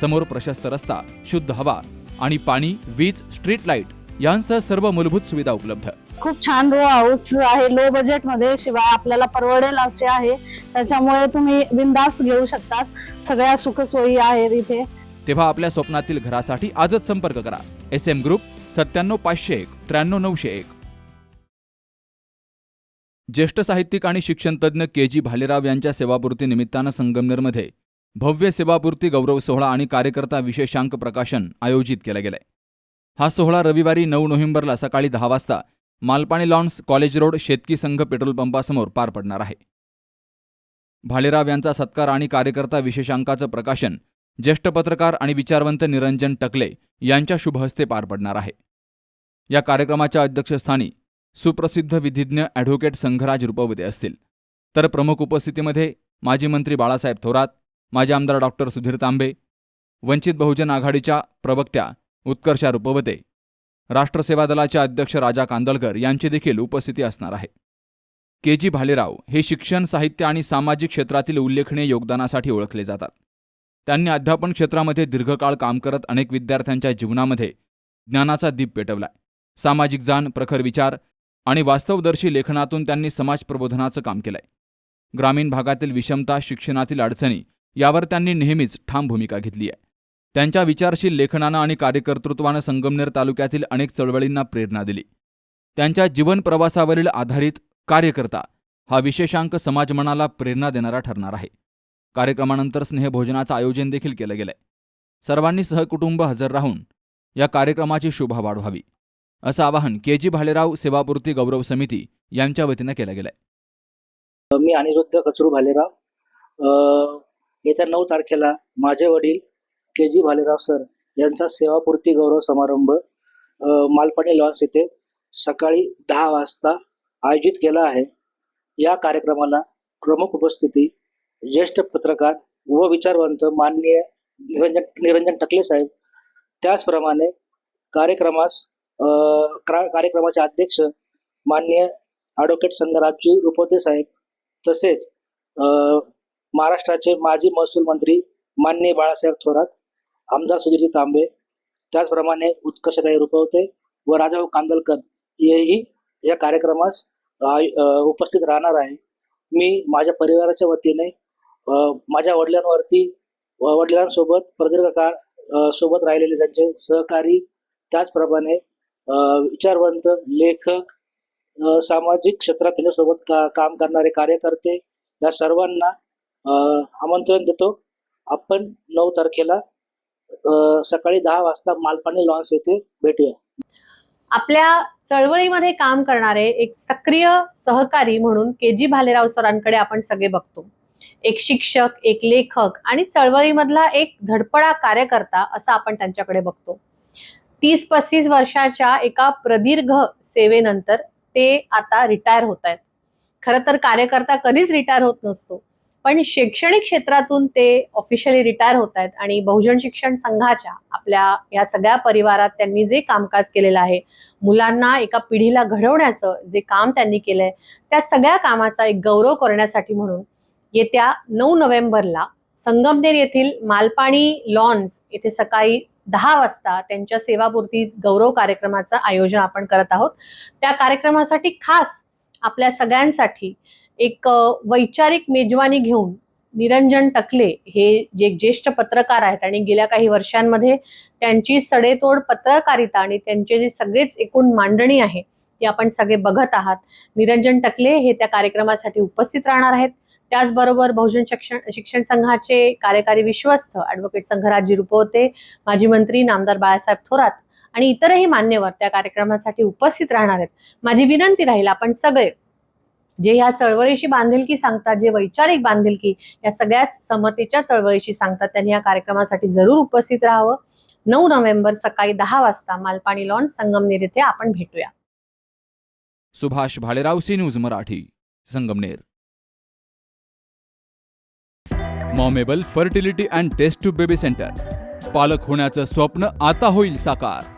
समोर प्रशस्त रस्ता शुद्ध हवा आणि पाणी वीज स्ट्रीट लाइट यांसह सर्व मूलभूत सुविधा उपलब्ध. खूप छान रो हाऊस आहे. लो बजेटमध्ये शिवाय आपल्याला परवडेल असे आहे. त्याच्यामुळे तुम्ही बिंदास्त घेऊ शकतात. सगळ्या सुखसोयी आहेत इथे. तेव्हा आपल्या स्वप्नातील घरासाठी आजच संपर्क करा. एस एम ग्रुप सत्त्याण्णव पाचशे एक त्र्याण्णव नऊशे एक. ज्येष्ठ साहित्यिक आणि शिक्षणतज्ज्ञ के जी भालेराव यांच्या सेवापूर्ती निमित्तानं संगमनेरमध्ये भव्य सेवापूर्ती गौरव सोहळा आणि कार्यकर्ता विशेषांक प्रकाशन आयोजित केला गेलाय. हा सोहळा रविवारी नऊ नोव्हेंबरला सकाळी दहा वाजता मालपाणी लॉन्स कॉलेज रोड शेतकी संघ पेट्रोल पंपासमोर पार पडणार आहे. भालेराव यांचा सत्कार आणि कार्यकर्ता विशेषांकाचं प्रकाशन ज्येष्ठ पत्रकार आणि विचारवंत निरंजन टकले यांच्या शुभहस्ते पार पडणार आहे. या कार्यक्रमाच्या अध्यक्षस्थानी सुप्रसिद्ध विधिज्ञ ॲडव्होकेट संघराज रुपवते असतील. तर प्रमुख उपस्थितीमध्ये माजी मंत्री बाळासाहेब थोरात माजी आमदार डॉक्टर सुधीर तांबे वंचित बहुजन आघाडीच्या प्रवक्त्या उत्कर्षा रुपवते राष्ट्रसेवा दलाचे अध्यक्ष राजा कांदळकर यांची देखील उपस्थिती असणार आहे. के जी भालेराव हे शिक्षण साहित्य आणि सामाजिक क्षेत्रातील उल्लेखनीय योगदानासाठी ओळखले जातात. त्यांनी अध्यापन क्षेत्रामध्ये दीर्घकाळ काम करत अनेक विद्यार्थ्यांच्या जीवनामध्ये ज्ञानाचा दीप पेटवलाय. सामाजिक जाण प्रखर विचार आणि वास्तवदर्शी लेखनातून त्यांनी समाज प्रबोधनाचं काम केलंय. ग्रामीण भागातील विषमता शिक्षणातील अडचणी यावर त्यांनी नेहमीच ठाम भूमिका घेतली आहे. त्यांच्या विचारशील लेखनानं आणि कार्यकर्तृत्वानं संगमनेर तालुक्यातील अनेक चळवळींना प्रेरणा दिली. त्यांच्या जीवन प्रवासावरील आधारित कार्यकर्ता हा विशेषांक समाजमनाला प्रेरणा देणारा ठरणार आहे. कार्यक्रमानंतर स्नेहभोजनाचं आयोजन देखील केलं गेलंय. सर्वांनी सहकुटुंब हजर राहून या कार्यक्रमाची शोभा वाढवावी असं आवाहन के जी भालेराव सेवापूर्ती गौरव समिती यांच्या वतीनं केलं गेलंय. मी अनिरुद्ध कचरू भालेराव येत्या नऊ तारखेला माझे वडील के जी भालेराव सर यांचा सेवापूर्ती गौरव समारंभ मालपाणी लॉन्स येथे सकाळी दहा वाजता आयोजित केला आहे. या कार्यक्रमाला प्रमुख उपस्थिती ज्येष्ठ पत्रकार व विचारवंत माननीय निरंजन निरंजन टकले साहेब. त्याचप्रमाणे कार्यक्रमास क्रा- कार्यक्रमाचे अध्यक्ष माननीय ॲडव्होकेट संगराजजी रुपोते साहेब तसेच महाराष्ट्राचे माजी महसूल मंत्री माननीय बाळासाहेब थोरात आमदार सुधीरजी तांबे त्याचप्रमाणे उत्कर्षदाई रुपवते व राजाभाऊ कांदलकर हेही या कार्यक्रमास उपस्थित राहणार आहे. मी माझ्या परिवाराच्या वतीने माझ्या वडिलांवरती व वडिलांसोबत प्रदीर्घ काळ सोबत राहिलेले त्यांचे सहकारी त्याचप्रमाणे विचारवंत लेखक सामाजिक क्षेत्रात त्याच्यासोबत का काम करणारे कार्यकर्ते या सर्वांना आमंत्रण देतो. आपण नऊ तारखेला सकाळी दहा वाजता मालपाणी लॉन्स येथे भेटूया. आपल्या चळवळीमध्ये काम करणारे एक सक्रिय सहकारी म्हणून के जी भालेराव सरांकडे आपण सगळे बघतो. एक शिक्षक एक लेखक आणि चळवळीमधला एक धडपडा कार्यकर्ता असं आपण त्यांच्याकडे बघतो. तीस पस्तीस वर्षाच्या एका प्रदीर्घ सेवेनंतर ते आता रिटायर होत आहेत खरं तर कार्यकर्ता कधीच रिटायर होत नसतो. पण शैक्षणिक क्षेत्रातून ते ऑफिशियली रिटायर होत आहेत आणि बहुजन शिक्षण संघाच्या आपल्या या सगळ्या परिवारात त्यांनी जे कामकाज केलेलं आहे मुलांना एका पिढीला घडवण्याचं जे काम त्यांनी केलंय त्या सगळ्या कामाचा एक गौरव करण्यासाठी म्हणून येत्या नऊ नोव्हेंबरला संगमनेर येथील मालपाणी लॉन्स येथे सकाळी दहा वाजता त्यांच्या सेवापूर्ती गौरव कार्यक्रमाचं आयोजन आपण करत आहोत. त्या कार्यक्रमासाठी खास आपल्या सगळ्यांसाठी एक वैचारिक मेजवानी घेऊन निरंजन टकले हे जे ज्येष्ठ पत्रकार आहेत आणि गेल्या काही वर्षांमध्ये त्यांची सडेतोड पत्रकारिता आणि त्यांचे जे सगळेच एकूण मांडणी आहे ते आपण सगळे बघत आहात. निरंजन टकले हे त्या कार्यक्रमासाठी उपस्थित राहणार आहेत. त्याचबरोबर बहुजन शिक्षण शिक्षण संघाचे कार्यकारी विश्वस्त ॲडव्होकेट संघराजी रुपवते माजी मंत्री नामदार बाळासाहेब थोरात आणि इतरही मान्यवर त्या कार्यक्रमासाठी उपस्थित राहणार आहेत. माझी विनंती राहील आपण सगळे जे ह्या चळवळीशी बांधिलकी सांगतात जे वैचारिक बांधिलकी या सगळ्याच समतेच्या चळवळीशी सांगतात. त्यांनी या कार्यक्रमासाठी जरूर उपस्थित राहावं. नऊ नोव्हेंबर सकाळी दहा वाजता मालपाणी लॉन संगमनेर येथे आपण भेटूया. Subhash Bhalerao C news Marathi Sangamner. मॉमेबल fertility and test tube baby centre. पालक होण्याचं स्वप्न आता होईल साकार.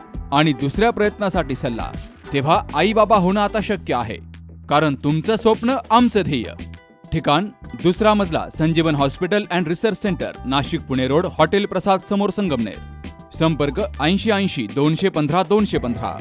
आणि दुसऱ्या प्रयत्नासाठी सल्ला. तेव्हा आई बाबा होणं आता शक्य आहे. कारण तुमचं स्वप्न आमचं ध्येय. ठिकाण दुसरा मजला Sanjeevan hospital and research centre Nashik Pune road hotel Prasad समोर संगमनेर. संपर्क ऐंशी ऐंशी दोनशे पंधरा दोनशे पंधरा.